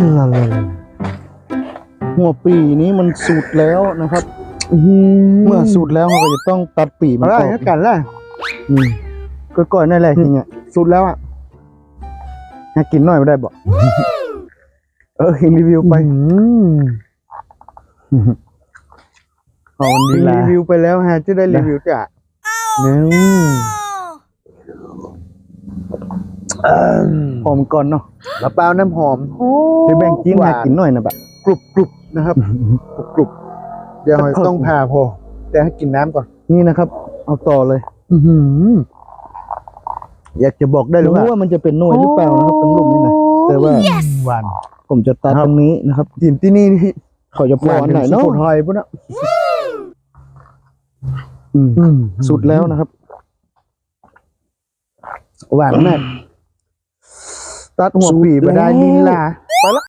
นั่นเลยหัวปีนี้มันสุดแล้วนะครับเมื่อสุดแล้วเราก็จะต้องตัดปีมัมานได้ออกให้กันแล้วอืมก็ก่อนนั่นแหละจริงอะสุดแล้วอะอยากกินหน่อยไม่ได้บอกเออรีวิวไปอืมอ๋อมันดีละรีวิวไปแล้วฮะจะได้รีวิวจ้ะเนี่ยเอิ่ม หอมก่อนเนาะมะพร้าวน้ำหอมโอ้ไปแบ่งกินหวหากินหน่อยนะแบบกรุบกรุบนะครับกรุบกรุบเดี๋ยวหอยต้องผ่าพอ แต่ให้กินน้ำก่อน นี่นะครับ เอาต่อเลย อื้อหืออยากจะบอกได้ไม่เลยรู้ว่าว่ามันจะเป็นหน่วยหรือเปล่านะครับตรงลูกนี่นะแต่ว่าหวานผมจะตัดครับตรงนี้นะครับกินที่นี่นี่เขาจะปลออันไหนเนาะสุดหอยปุ๊บนะอืมอืมสุดแล้วนะครับ หวานมาก ตัดหัวปีไปได้นี่แหละไปละ